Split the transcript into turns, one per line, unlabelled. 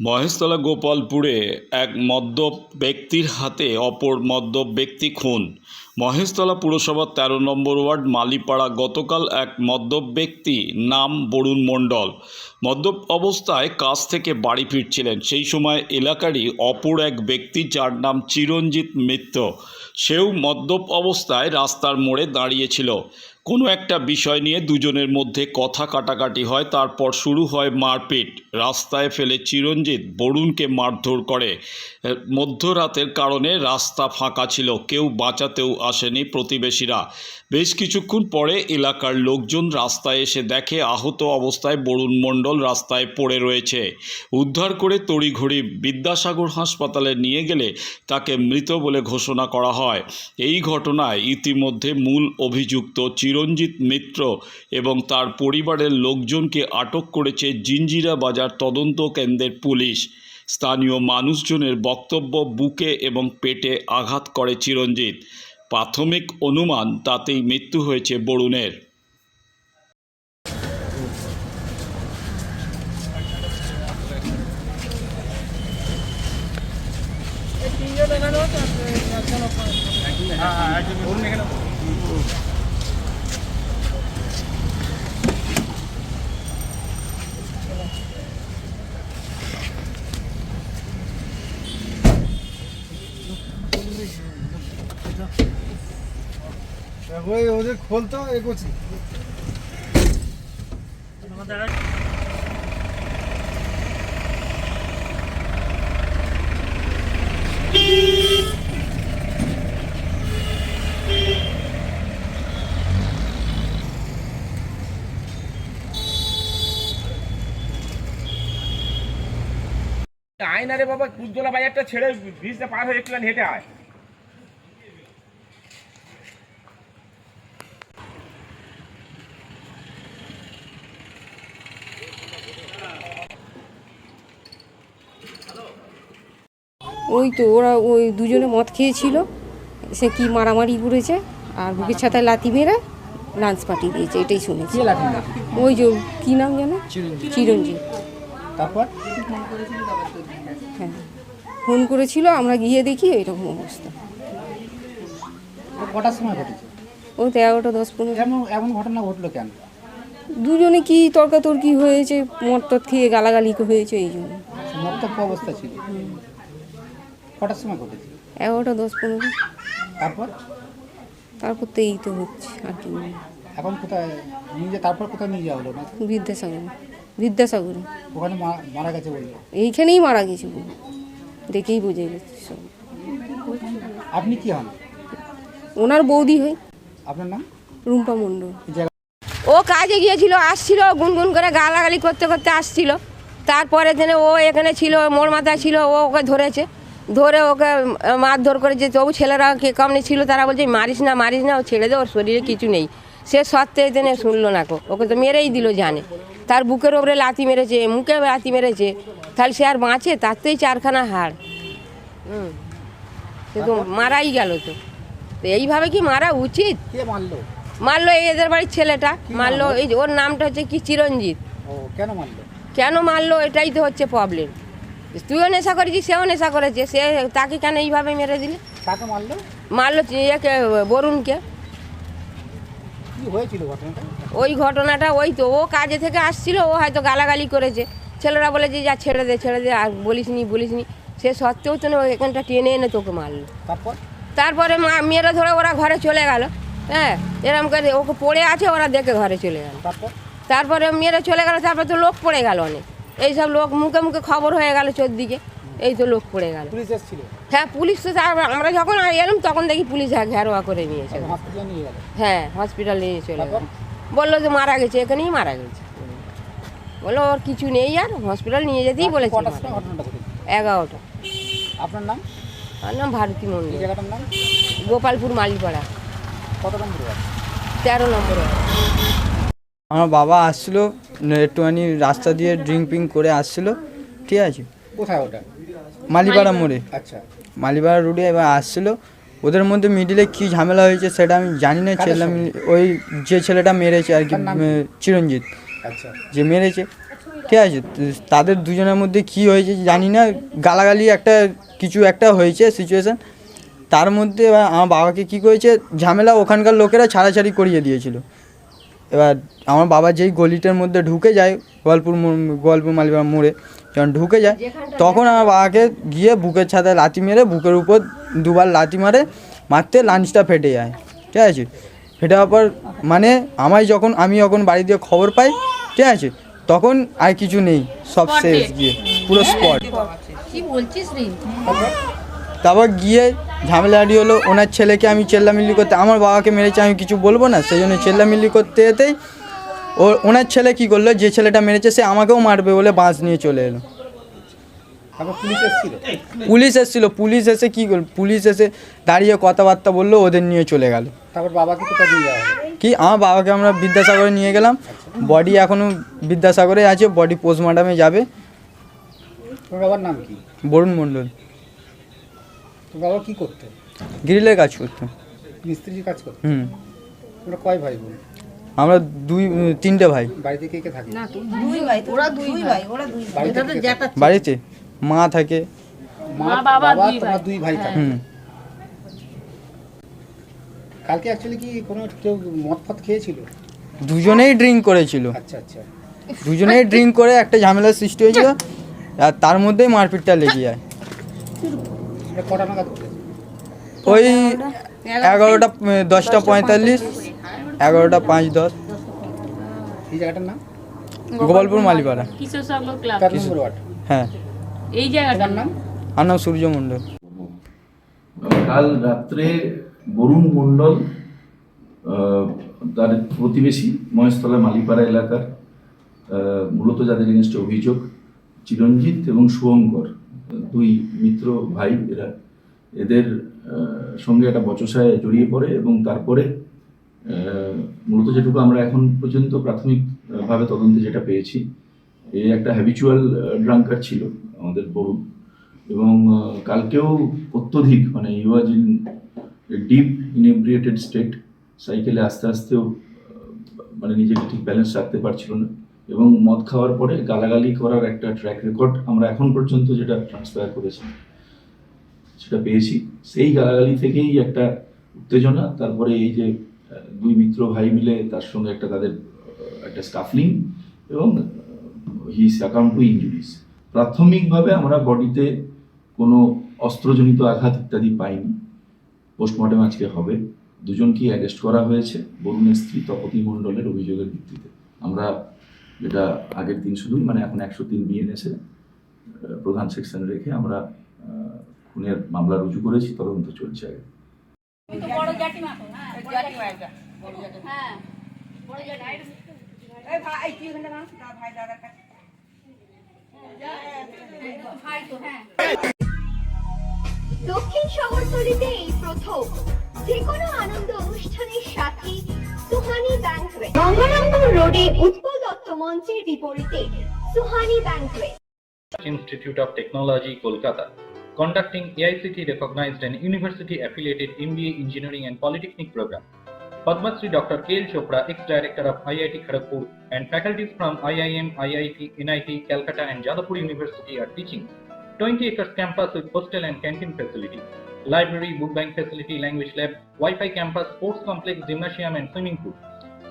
মহেশতলা গোপালপুরে এক মদ্যপ ব্যক্তির হাতে অপর মদ্যপ ব্যক্তি খুন। মহেশতলা পুরসভার তেরো নম্বর ওয়ার্ড মালিপাড়া গতকাল এক মদ্যপ ব্যক্তি নাম বরুণ মণ্ডল। মদ্যপ অবস্থায় কাজ থেকে বাড়ি ফিরছিলেন। সেই সময় এলাকারই অপর এক ব্যক্তি যার নাম চিরঞ্জিত মিত্র। সেও মদ্যপ অবস্থায় রাস্তার মোড়ে দাঁড়িয়েছিল কোনো একটা বিষয় নিয়ে দুজনের মধ্যে কথা কাটাকাটি হয়, তারপর শুরু হয় মারপিট। রাস্তায় ফেলে চিরঞ্জিত বরুণকে মারধর করে। মধ্যরাতের কারণে রাস্তা ফাঁকা ছিল, কেউ বাঁচাতেও আসেনি প্রতিবেশীরা। বেশ কিছুক্ষণ পরে এলাকার লোকজন রাস্তায় এসে দেখে আহত অবস্থায় বরুণ মণ্ডল রাস্তায় পড়ে রয়েছে। উদ্ধার করে তড়িঘড়ি বিদ্যাসাগর হাসপাতালে নিয়ে গেলে তাকে মৃত বলে ঘোষণা করা হয়। এই ঘটনায় ইতিমধ্যে মূল অভিযুক্ত চিরঞ্জিত মিত্র এবং তার পরিবারের লোকজনকে আটক করেছে জিঞ্জিরা বাজার তদন্ত কেন্দ্রের পুলিশ। স্থানীয় মানুষজনের বক্তব্য বুকে এবং পেটে আঘাত করে চিরঞ্জিত। প্রাথমিক অনুমান তাতেই মৃত্যু হয়েছে বরুণের।
ওই ওদের খোলতো এগোচ্ছি
আয়না রে বাবা কুদোলা বাজারটা ছেড়ে ব্রিজটা পার হয়ে একটু হেঁটে আয়।
ওই তো ওরা ওই দুজনে মদ খেয়েছিল। সে কি মারামারি করেছে আর বুকের ছাতায় লাথি মেরে লাঞ্চ পাঠিয়ে দিয়েছে এটাই শুনেছি। ওই যে কি নাম জানো? চিরঞ্জিত।
তারপর?
হ্যাঁ। ফোন করেছিল আমরা গিয়ে দেখি এরকম অবস্থা।
কটার সময় ঘটেছে?
ও তো এগারোটা দশ পনেরো।
এমন ঘটনা ঘটলো কেন?
দুজনে কি তর্কাতর্কি হয়েছে মদ টদ খেয়ে গালাগালি হয়েছে এই জন্য।
অবস্থা ছিল? কটার সময় ঘটেছে?
এগারোটা দশ পনেরো।
তারপর?
তারপর তো এই তো হচ্ছে আর কি।
এখন কোথায়? নিয়ে যা তারপর কোথায় নিয়ে যাওয়া হলো? না
বিদ্যাসাগর। বিদ্যাসাগর।
ওখানে মারা গেছে বলল?
এইখানেই মারা গেছে পুরো। দেখেই বুঝে গেছে সব।
আপনি কি হন?
ওনার বৌদি হয়
আপনার নাম?
রুম্পা মণ্ডল।
ও কাজে গিয়েছিল আসছিল গুনগুন করে গালাগালি করতে করতে আসছিল। তারপরে দিনে ও এখানে ছিল মোর মাথায় ছিল ও ওকে ধরেছে। ধরে ওকে মারধর করে যে তবু ছেলেরা কে কামনি ছিল তারা বলছে মারিস না মারিস না ও ছেড়ে দে ওর শরীরে কিছু নেই। সে সত্ত্বে দিনে শুনলো না ওকে তো মেরেই দিল জানে। তার বুকের ওপরে লাথি মেরেছে মুখে লাথি মেরেছে তাহলে সে আর বাঁচে? তাতেই চারখানা হাড়। হুম। সে তো মারাই গেল তো। তো এইভাবে কি মারা উচিত?
মারলো?
এই এদের বাড়ির ছেলেটা। মারলো এই ওর নামটা হচ্ছে কি? চিরঞ্জিত।
কেন মারলো?
কেন মারলো? এটাই তো হচ্ছে প্রবলেম তুইও নেশা করেছিস সেও নেশা করেছে সে তাকে কেন এইভাবে মেরে দিলি?
কাকে মারলো?
মারলো ইয়েকে বরুণকে। ওই ঘটনাটা ওই তো ও কাজে থেকে আসছিল ও হয়তো গালাগালি করেছে। ছেলেরা বলে যে যা ছেড়ে দে ছেড়ে দে আর বলিস নি বলিস নি সে সত্ত্বেও তো এখানটা টেনে এনে তোকে মারলো।
তারপর?
তারপরে মা মেয়েরা ধরে ওরা ঘরে চলে গেল। হ্যাঁ এরম করে ওকে পড়ে আছে ওরা দেখে ঘরে চলে গেল।
তারপরে
মেয়েরা চলে গেল তারপরে তো লোক পড়ে গেল অনেক। এইসব লোক মুখে মুখে খবর হয়ে গেল চোদ্দিকে এই তো লোক পড়ে গেল।
পুলিশ এসেছিল?
হ্যাঁ পুলিশ তো আমরা যখন এলাম তখন দেখি পুলিশ ঘেরোয়া করে নিয়েছে হ্যাঁ হসপিটাল নিয়ে চলে গেল বলল যে মারা গেছে এখানেই মারা গেছে। বলল ওর কিছু নেই আর হসপিটাল নিয়ে যেতেই বলেছে এগারোটা।
আপনার নাম?
আমার নাম ভারতী
এই
মন্ডল গোপালপুর মালিপাড়া।
কত নম্বর
তেরো নম্বরে
আমার বাবা আসছিল একটুখানি রাস্তা দিয়ে ড্রিঙ্ক পিং করে আসছিল ঠিক আছে?
কোথায় ওটা?
মালিপাড়া মোড়ে।
আচ্ছা।
মালিপাড়া রোডে এবার আসছিল ওদের মধ্যে মিডিলে কি ঝামেলা হয়েছে সেটা আমি জানি না
কাদের
ছেলে ওই যে ছেলেটা মেরেছে আর কি চিরঞ্জিত।
আচ্ছা।
যে মেরেছে ঠিক আছে? তাদের দুজনের মধ্যে কি হয়েছে জানি না গালাগালি একটা কিছু একটা হয়েছে সিচুয়েশান তার মধ্যে এবার আমার বাবাকে কি করেছে ঝামেলা ওখানকার লোকেরা ছাড়াছাড়ি করিয়ে দিয়েছিল। এবার আমার বাবা যেই গলিটার মধ্যে ঢুকে যায় গোয়ালপুর গোয়ালপুর মালিবাড়া মোড়ে যখন ঢুকে যায় তখন আমার বাবাকে গিয়ে বুকের ছাদে লাথি মেরে বুকের উপর দুবার লাথি মারে মারতে লাঞ্চটা ফেটে যায়। ঠিক আছে? ফেটে যাওয়ার পর মানে আমায় যখন আমি যখন বাড়ি দিয়ে খবর পাই ঠিক আছে? তখন আর কিছু নেই সব শেষ গিয়ে পুরো স্পট তারপর গিয়ে ঝামেলাটি হলো ওনার ছেলেকে আমি চেল্লামিল্লি করতে আমার বাবাকে মেরেছে আমি কিছু বলব না সেই জন্য চেল্লামিল্লি করতে যেতেই ও ওনার ছেলে কি করল যে ছেলেটা মেরেছে সে আমাকেও মারবে বলে বাঁশ নিয়ে চলে এলো।
পুলিশ এসেছিল?
পুলিশ এসে কি করল পুলিশ এসে দাঁড়িয়ে কথাবার্তা বলল ওদের নিয়ে চলে গেল।
তারপর বাবাকে কোথায় নিয়ে যাওয়া
কি আমার বাবাকে আমরা বিদ্যাসাগরে নিয়ে গেলাম বডি এখনও বিদ্যাসাগরে আছে বডি পোস্টমর্টমে যাবে।
বাবার নাম কি?
বরুণ মণ্ডল।
বাবা কি করতো?
গ্রিলের কাজ করতো।
মিস্ত্রির কাজ করতো?
হুম।
তোমরা কয় ভাই বোন?
আমরা দুই তিনটে ভাই।
বাড়িতে কে কে থাকে?
ওরা
বাড়িতে কে কে থাকে?
বাড়িতে মা থাকে।
মা বাবা তোমার দুই ভাই থাকে।
হুম।
কালকে অ্যাকচুয়ালি কি কোনো কেউ মদ ফদ খেয়েছিল?
দুজনেই ড্রিঙ্ক করেছিল।
আচ্ছা আচ্ছা।
দুজনেই ড্রিঙ্ক করে একটা ঝামেলার সৃষ্টি হয়েছিল আর তার মধ্যেই মারপিটটা লেগে যায়। ওই এগারোটা দশটা পঁয়তাল্লিশ এগারোটা পাঁচ দশ।
এই জায়গাটার নাম?
গোপালপুর মালিপাড়া। হ্যাঁ।
এই জায়গাটার
নাম?
আর নাম সূর্য মণ্ডল।
কাল রাত্রে বরুণ মণ্ডল তার প্রতিবেশী মহেশতলা মালিপাড়া এলাকার মূলত যাদের এগেনস্টে অভিযোগ চিরঞ্জিত এবং শুভঙ্কর দুই মিত্র ভাই, এরা এদের সঙ্গে একটা বচসায় জড়িয়ে পড়ে এবং তারপরে মূলত যেটুকু আমরা এখন পর্যন্ত প্রাথমিকভাবে তদন্তে যেটা পেয়েছি, এ একটা হ্যাবিচুয়াল ড্রাঙ্কার ছিল আমাদের বরুণ এবং কালকেও অত্যধিক মানে was in deep inebriated state সাইকেলে আস্তে আস্তেও মানে নিজেকে ঠিক ব্যালেন্স রাখতে পারছিল না। এবং মদ খাওয়ার পরে গালাগালি করার একটা ট্র্যাক রেকর্ড আমরা এখন পর্যন্ত যেটা ট্রান্সফার করেছি, সেটা পেয়েছি। সেই গালাগালি থেকেই একটা উত্তেজনা, তারপরে এই যে দুই মিত্র ভাই মিলে তার সঙ্গে একটা তাদের একটা স্কাফলিং এবং হি অ্যাকাউন্ট টু ইঞ্জুরিস প্রাথমিকভাবে আমরা বডিতে কোনো অস্ত্রজনিত আঘাত ইত্যাদি পাইনি। পোস্টমর্টম আজকে হবে। দুজনকেই অ্যারেস্ট করা হয়েছে, বরুণের স্ত্রী তপতি মণ্ডলের অভিযোগের ভিত্তিতে। আমরা যেটা আগের দিন শুধুই মানে এখন একশো তিন বিএনএসে প্রধান সেকশন রেখে আমরা খুনের মামলা রুজু করেছি তদন্ত চলছে আগে।
দক্ষিণ শহরতলিতে এই প্রথম যে কোনো আনন্দ অনুষ্ঠানের সাথে সুহানি ব্যাংকুয়েট গঙ্গারামপুর রোডে দত্ত মঞ্চের বিপরীতে Suhani banquet
Institute of Technology, Kolkata, conducting AICT recognized and university affiliated MBA Engineering and Polytechnic program. Padma Shri Dr. K. L. Chopra, ex-director of IIT Kharagpur, and faculties from IIM, IIT, NIT, Calcutta, and Jadavpur University are teaching. 20 acres campus with hostel and canteen facility, library, book bank facility, language lab, Wi-Fi campus, sports complex, gymnasium, and swimming pool.